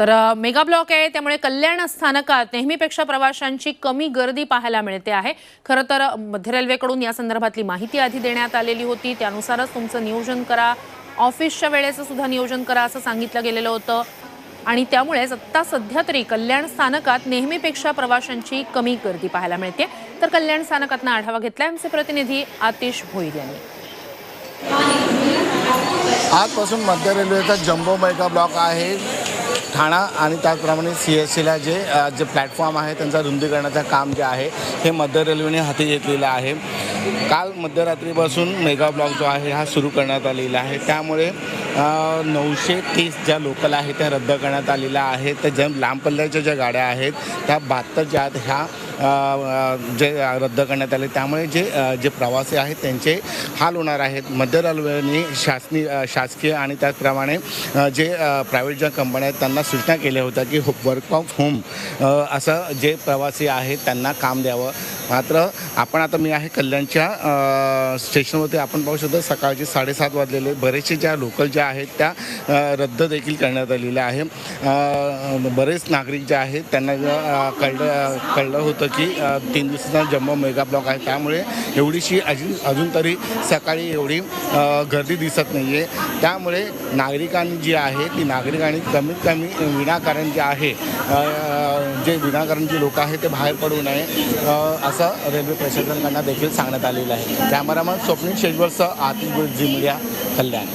तर mega block आहे त्यामुळे कल्याण स्थानकात नेहमीपेक्षा प्रवाशांची कमी गर्दी पाहायला मिळते आहे. खरं तर मध्य रेल्वेकडून या संदर्भातली माहिती आधी देण्यात आलेली होती. त्यानुसारच तुमचं नियोजन करा. ऑफिसच्या वेळेचं सुद्धा नियोजन करा असं सांगितलं गेलेलं होतं. आणि त्यामुळेच आत्ता सध्या तरी कल्याण स्थानकात नेहमीपेक्षा प्रवाशांची कमी गर्दी पाहायला मिळते. तर कल्याण स्थानकातनं आढावा घेतला आमचे प्रतिनिधी आतिश भोईर यांनी. आजपासून मध्य रेल्वेचा जम्बो मेगा ब्लॉक आहे. ठाणा आणि त्याचप्रमाणे सी एस सीला जे जे प्लॅटफॉर्म आहे त्यांचा रुंदीकरणाचं काम जे आहे हे मध्य रेल्वेने हाती घेतलेलं आहे. काल मध्यरात्रीपासून मेगा ब्लॉक जो आहे हा सुरू करण्यात आलेला आहे. त्यामुळे नऊशे तीस ज्या लोकल आहेत त्या रद्द करण्यात आलेल्या आहेत. त्या ज्या लांब पल्ल्याच्या ज्या गाड्या आहेत त्या बहात्तर ज्या आहेत. ह्या जे रद्द करण्यात आले. त्यामुळे जे जे प्रवासी आहेत त्यांचे हाल होणार आहेत. मध्य रेल्वेने शासनी शासकीय आणि त्याचप्रमाणे जे प्रायव्हेट ज्या कंपन्या आहेत त्यांना सूचना केल्या होत्या की वर्क ऑफ होम असं जे प्रवासी आहेत त्यांना काम द्यावं. मात्र आपण आता मी आहे कल्याणच्या स्टेशनवरती आपण पाहू शकतो सकाळचे साडेसात वाजलेले. बरेचसे ज्या लोकल ज्या आहेत त्या रद्द देखील करण्यात आलेल्या आहे. बरेच नागरिक जे आहेत त्यांना कळलं कळलं होतं की तीन दिवसाचा जम्बो मेगा ब्लॉक आहे. त्यामुळे एवढीशी अजून अजून तरी सकाळी एवढी गर्दी दिसत नाही आहे त्यामुळे नागरिकांनी जी आहे ती नागरिकांनी कमीत कमी विनाकारण जे आहे जे विनाकारण जे लोक आहेत ते बाहेर पडू नये असं रेल्वे प्रशासनांना देखील सांगण्यात आलेलं आहे. कॅमेरामन स्वप्नील शेजवरसह आतिश झी मीडिया कल्याण.